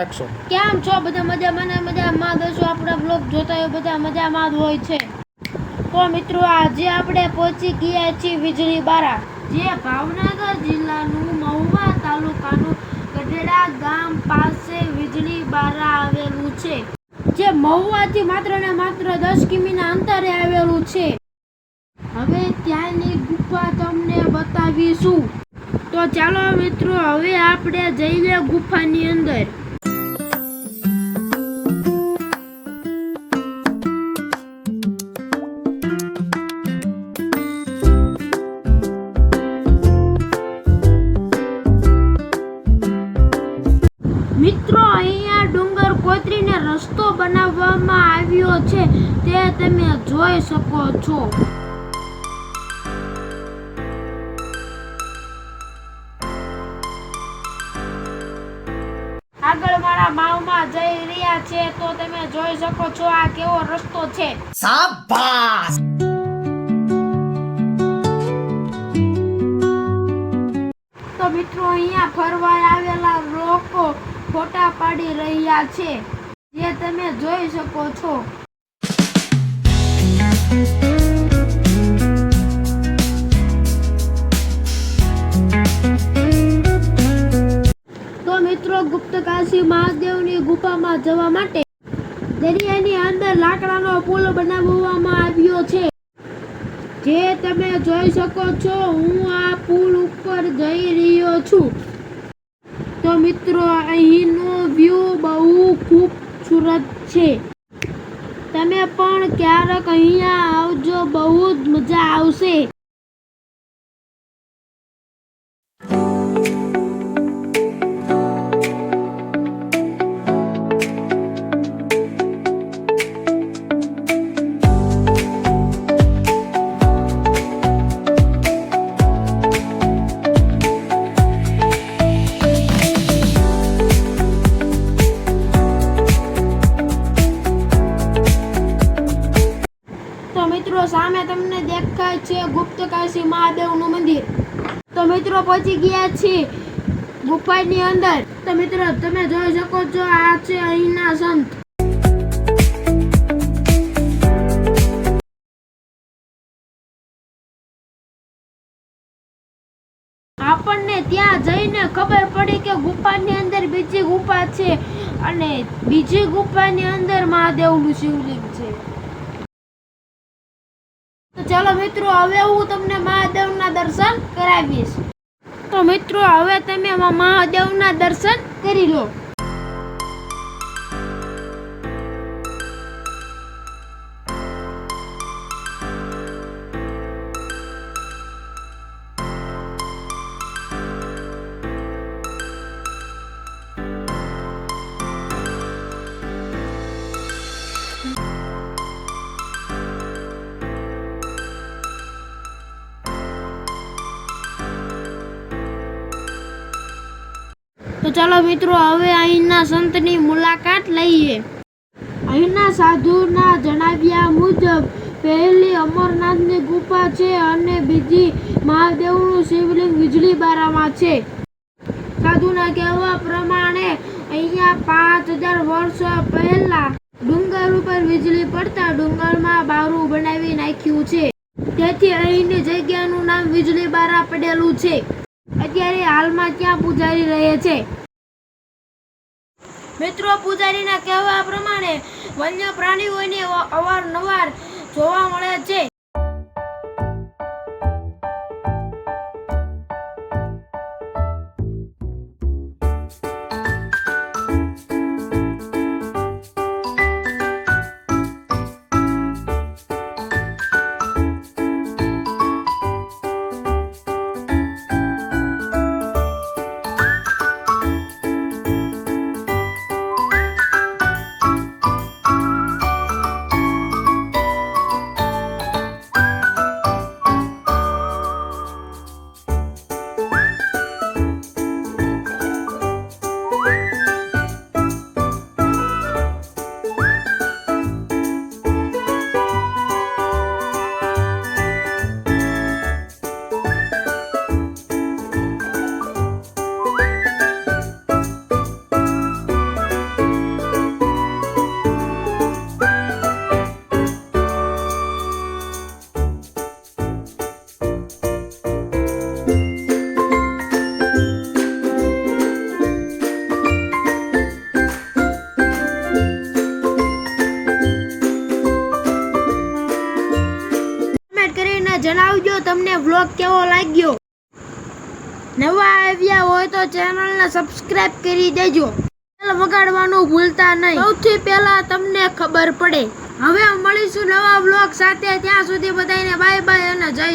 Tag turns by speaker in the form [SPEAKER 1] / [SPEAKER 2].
[SPEAKER 1] એકસો
[SPEAKER 2] કેમ છો? બધા મજામાં ને મજામાં? દસો આપણા બ્લોગ જોતા હોય બધા મજામાં જ હોય છે. તો મિત્રો, આજે આપણે પહોંચી ગયા છીએ વીજળી બારા જે ભાવનગર જિલ્લાનું મહુવા તાલુકાનું ગઢડા ગામ પાસે વીજળી બારા આવેલું છે. જે મહુવાથી માત્ર ને માત્ર દસ કિમીના અંતરે આવેલું છે. હવે ત્યાંની ગુફા તમને બતાવીશું. તો ચાલો મિત્રો, હવે આપણે જઈએ ગુફાની અંદર. તે તમે જોઈ શકો છો. આગળ મારા માવમાં જઈ રહ્યા છે તો તમે જોઈ શકો છો આ કેવો રસ્તો છે.
[SPEAKER 1] સાબાસ
[SPEAKER 2] તો મિત્રો અહીંયા ફરવા આવેલા લોકો ફોટા પાડી રહ્યા છે જે તમે જોઈ શકો છો. મિત્રો ગુપ્તકાશી મહાદેવની ગુફામાં જવા માટે દરિયાની અંદર લાકડાનો પુલ બનાવવામાં આવ્યો છે. જે તમે જોઈ શકો છો, હું આ પુલ ઉપર જઈ રહ્યો છું. તો મિત્રો અહીંનો વ્યૂ બહુ ખૂબસૂરત છે. તમે પણ ક્યારેક અહીંયા આવજો બહુ જ મજા આવશે. મિત્રો, સામે તમને દેખાય છે ગુપ્તકાશી મહાદેવનું મંદિર. તો મિત્રો, પહોંચી ગયા છીએ ગુફાની અંદર. તો મિત્રો, તમે જોઈ શકો છો, આ છે અહીંના સંત. આપણને ત્યાં જઈને ખબર પડી કે ગુફાની અંદર બીજી ગુફા છે અને બીજી ગુફાની અંદર મહાદેવનું શિવલિંગ છે. તો ચાલો મિત્રો, હવે હું તમને મહાદેવના દર્શન કરાવીશ. તો મિત્રો, હવે તમે મહાદેવના દર્શન કરી લો. તો ચાલો મિત્રો, હવે અહીંના સંતની મુલાકાત લઈએ. અહીંના સાધુના જણાવ્યા મુજબ, પહેલી અમરનાથની ગુફા છે અને બીજી મહાદેવનું શિવલિંગ વીજળી બારામાં છે. સાધુના કહેવા પ્રમાણે, અહીંયા પાંચ હજાર વર્ષ પહેલા ડુંગર ઉપર વીજળી પડતા ડુંગરમાં બારું બનાવી નાખ્યું છે. તેથી અહીંની જગ્યાનું નામ વીજળી બારા પડેલું છે. અત્યારે હાલમાં ક્યાં પૂજારી રહે છે? મિત્રો, પૂજારીના કહેવા પ્રમાણે વન્ય પ્રાણીઓને અવ- અવારનવાર જોવા મળે છે. તમને વ્લોગ કેવો લાગ્યો? નવા આવ્યા હોય તો ચેનલને સબસ્ક્રાઇબ કરી દેજો. બેલ વગાડવાનું ભૂલતા નહીં. સૌથી પહેલા તમને ખબર પડે. હવે મળીશું નવા વ્લોગ સાથે. ત્યાં સુધી બધાને બાય બાય અને જય